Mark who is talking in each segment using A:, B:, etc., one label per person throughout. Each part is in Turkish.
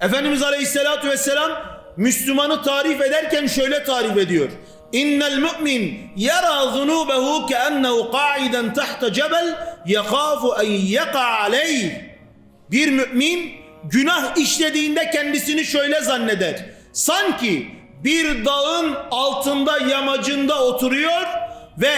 A: Efendimiz Aleyhisselatü Vesselam Müslümanı tarif ederken şöyle tarif ediyor. İnnel mümin yara zunubehu keennehu qa'iden tahta cebel yekhafu en yeka aleyh. Bir mümin günah işlediğinde kendisini şöyle zanneder. Sanki bir dağın altında yamacında oturuyor ve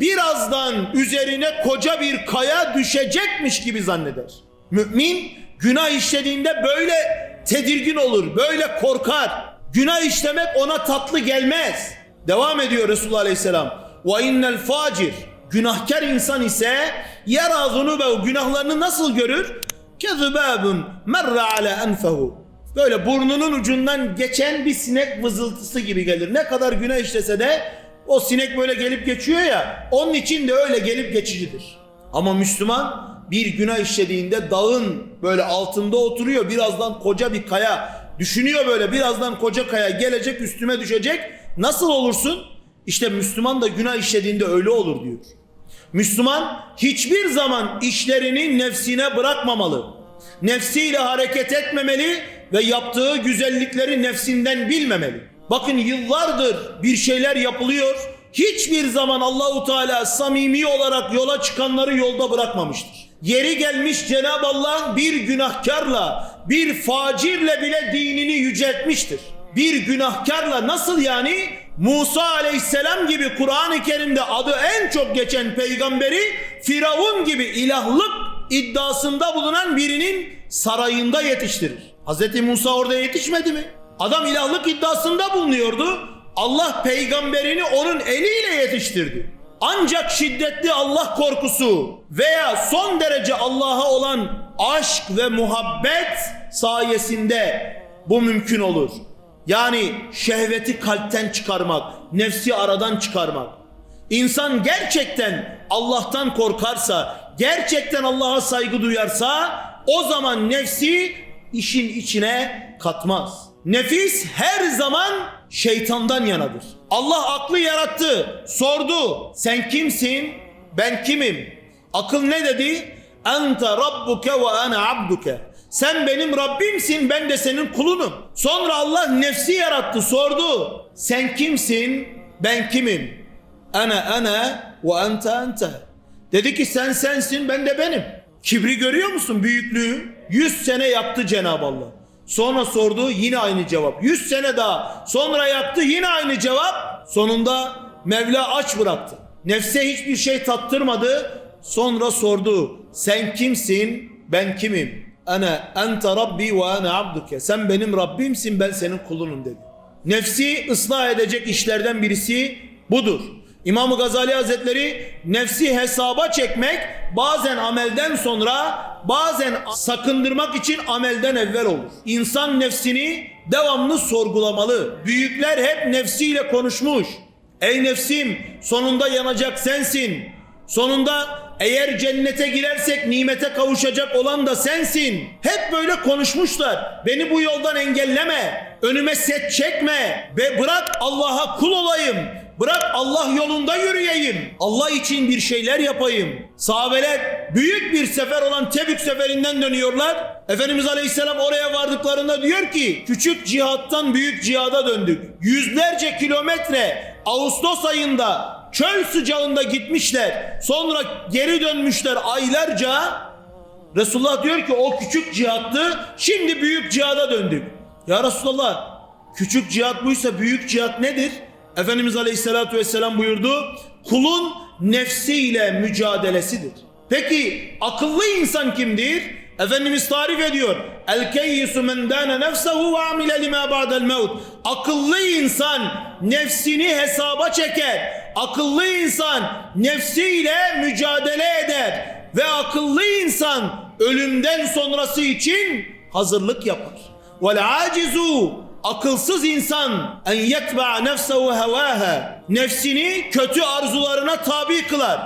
A: birazdan üzerine koca bir kaya düşecekmiş gibi zanneder. Mümin günah işlediğinde böyle tedirgin olur, böyle korkar. Günah işlemek ona tatlı gelmez. Devam ediyor Resulullah Aleyhisselam. Ve innel facir günahkar insan ise yara zunubehu günahlarını nasıl görür? Kezubabun merra ala enfehu. Böyle burnunun ucundan geçen bir sinek vızıltısı gibi gelir. Ne kadar günah işlese de o sinek böyle gelip geçiyor ya. Onun için de öyle gelip geçicidir. Ama Müslüman bir günah işlediğinde dağın böyle altında oturuyor. Birazdan koca bir kaya düşünüyor böyle. Birazdan koca kaya gelecek üstüme düşecek. Nasıl olursun? İşte Müslüman da günah işlediğinde öyle olur diyor. Müslüman hiçbir zaman işlerini nefsine bırakmamalı. Nefsiyle hareket etmemeli ve yaptığı güzellikleri nefsinden bilmemeli. Bakın yıllardır bir şeyler yapılıyor. Hiçbir zaman Allahu Teala samimi olarak yola çıkanları yolda bırakmamıştır. Yeri gelmiş Cenab-ı Allah bir günahkarla, bir facirle bile dinini yüceltmiştir. Bir günahkarla nasıl yani? Musa aleyhisselam gibi Kur'an-ı Kerim'de adı en çok geçen peygamberi Firavun gibi ilahlık iddiasında bulunan birinin sarayında yetiştirir. Hz. Musa orada yetişmedi mi? Adam ilahlık iddiasında bulunuyordu. Allah peygamberini onun eliyle yetiştirdi. Ancak şiddetli Allah korkusu veya son derece Allah'a olan aşk ve muhabbet sayesinde bu mümkün olur. Yani şehveti kalpten çıkarmak, nefsi aradan çıkarmak. İnsan gerçekten Allah'tan korkarsa, gerçekten Allah'a saygı duyarsa o zaman nefsi işin içine katmaz. Nefis her zaman şeytandan yanadır. Allah aklı yarattı, sordu. Sen kimsin? Ben kimim? Akıl ne dedi? Ente rabbuke ve ana abduke. Sen benim Rabbimsin, ben de senin kulunum. Sonra Allah nefsi yarattı, sordu. Sen kimsin? Ben kimim? Ana ana ve ente ente. Dedi ki sen sensin, ben de benim. Kibri görüyor musun büyüklüğü? Yüz sene yaktı Cenab-ı Allah. Sonra sordu yine aynı cevap. Yüz sene daha sonra yaktı yine aynı cevap. Sonunda Mevla aç bıraktı. Nefse hiçbir şey tattırmadı. Sonra sordu sen kimsin ben kimim? Ana ente rabbi ve ana abduke. Sen benim Rabbimsin ben senin kulunum dedi. Nefsi ıslah edecek işlerden birisi budur. İmam-ı Gazali Hazretleri nefsi hesaba çekmek bazen amelden sonra bazen sakındırmak için amelden evvel olur. İnsan nefsini devamlı sorgulamalı. Büyükler hep nefsiyle konuşmuş. Ey nefsim sonunda yanacak sensin. Sonunda eğer cennete girersek nimete kavuşacak olan da sensin. Hep böyle konuşmuşlar. Beni bu yoldan engelleme. Önüme set çekme. Ve bırak Allah'a kul olayım. Bırak Allah yolunda yürüyeyim. Allah için bir şeyler yapayım. Sahabeler büyük bir sefer olan Tebük seferinden dönüyorlar. Efendimiz Aleyhisselam oraya vardıklarında diyor ki küçük cihattan büyük cihada döndük. Yüzlerce kilometre Ağustos ayında çöl sıcağında gitmişler. Sonra geri dönmüşler aylarca. Resulullah diyor ki o küçük cihattı. Şimdi büyük cihada döndük. Ya Resulullah küçük cihat buysa büyük cihat nedir? Efendimiz Aleyhisselatü Vesselam buyurdu. Kulun nefsiyle mücadelesidir. Peki akıllı insan kimdir? Efendimiz tarif ediyor. El keyyisu men dâne nefsehu ve amile lima ba'del mevt. Akıllı insan nefsini hesaba çeker. Akıllı insan nefsiyle mücadele eder. Ve akıllı insan ölümden sonrası için hazırlık yapar. Vel acizu akılsız insan en yetba nefsehu hevaha nefsini kötü arzularına tabi kılar.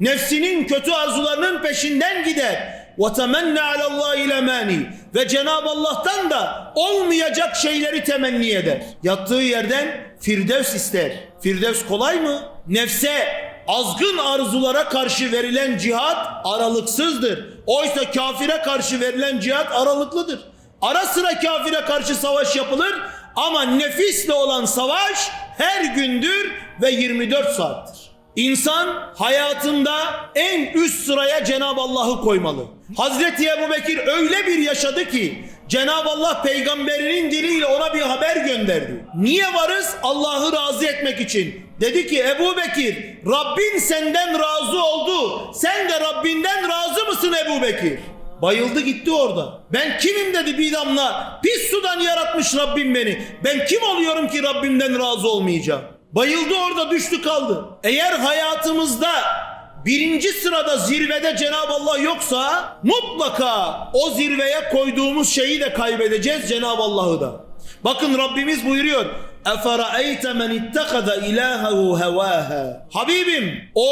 A: Nefsinin kötü arzularının peşinden gider. Ve temenne alallahi lemani ve Cenab-ı Allah'tan da olmayacak şeyleri temenni eder. Yattığı yerden firdevs ister. Firdevs kolay mı? Nefse azgın arzulara karşı verilen cihat aralıksızdır. Oysa kafire karşı verilen cihat aralıklıdır. Ara sıra kafire karşı savaş yapılır ama nefisle olan savaş her gündür ve 24 saattir. İnsan hayatında en üst sıraya Cenab-ı Allah'ı koymalı. Hazreti Ebu Bekir öyle bir yaşadı ki Cenab-ı Allah peygamberinin diliyle ona bir haber gönderdi. Niye varız? Allah'ı razı etmek için. Dedi ki Ebu Bekir Rabbin senden razı oldu. Sen de Rabbinden razı mısın Ebu Bekir? Bayıldı gitti orada. Ben kimim dedi bir damla. Pis sudan yaratmış Rabbim beni. Ben kim oluyorum ki Rabbimden razı olmayacağım? Bayıldı orada düştü kaldı. Eğer hayatımızda birinci sırada zirvede Cenab-ı Allah yoksa mutlaka o zirveye koyduğumuz şeyi de kaybedeceğiz Cenab-ı Allah'ı da. Bakın Rabbimiz buyuruyor. اَفَرَأَيْتَ مَنِ اتَّخَذَ اِلَٰهَهُ هَوَاهَا Habibim o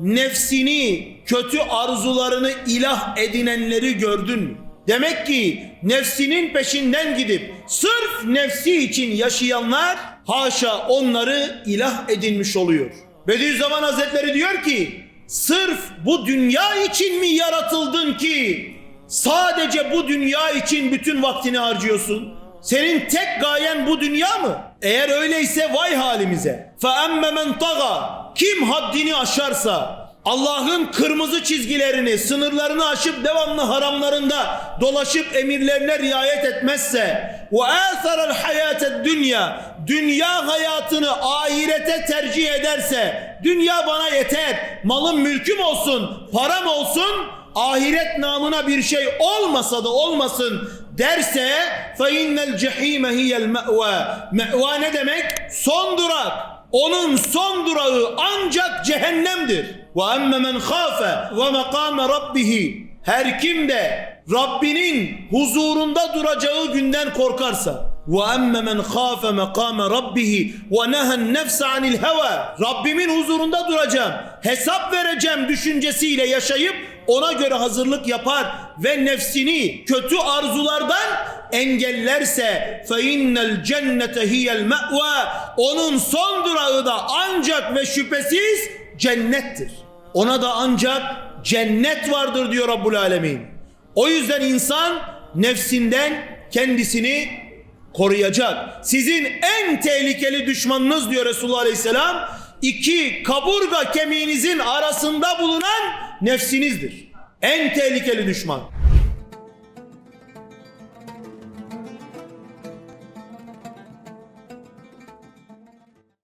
A: nefsini, kötü arzularını ilah edinenleri gördün mü? Demek ki nefsinin peşinden gidip sırf nefsi için yaşayanlar haşa onları ilah edinmiş oluyor. Bediüzzaman Hazretleri diyor ki sırf bu dünya için mi yaratıldın ki sadece bu dünya için bütün vaktini harcıyorsun? Senin tek gayen bu dünya mı? Eğer öyleyse vay halimize. فَاَمَّ مَنْ طَغَى Kim haddini aşarsa, Allah'ın kırmızı çizgilerini, sınırlarını aşıp devamlı haramlarında dolaşıp emirlerine riayet etmezse وَآثَرَ الْحَيَاةَ dünya Dünya hayatını ahirete tercih ederse dünya bana yeter, malım mülküm olsun, param olsun ahiret namına bir şey olmasa da olmasın derse فَاِنَّ الْجَح۪يمَ هِيَ الْمَأْوَى Me'va ne demek? Son durak. Onun son durağı ancak cehennemdir. وَاَمَّ مَنْ خَافَ وَمَقَامَ رَبِّهِ Her kim de Rabbinin huzurunda duracağı günden korkarsa وَاَمَّ مَنْ خَافَ مَقَامَ رَبِّهِ وَنَهَا النَّفْسَ عَنِ الْهَوَى Rabbimin huzurunda duracağım, hesap vereceğim düşüncesiyle yaşayıp ona göre hazırlık yapar ve nefsini kötü arzulardan engellerse فَاِنَّ الْجَنَّةَ هِيَ الْمَأْوَى Onun son durağı da ancak ve şüphesiz cennettir. Ona da ancak cennet vardır diyor Rabbul Alemin. O yüzden insan nefsinden kendisini koruyacak. Sizin en tehlikeli düşmanınız diyor Resulullah Aleyhisselam iki kaburga kemiğinizin arasında bulunan nefsinizdir. En tehlikeli düşman.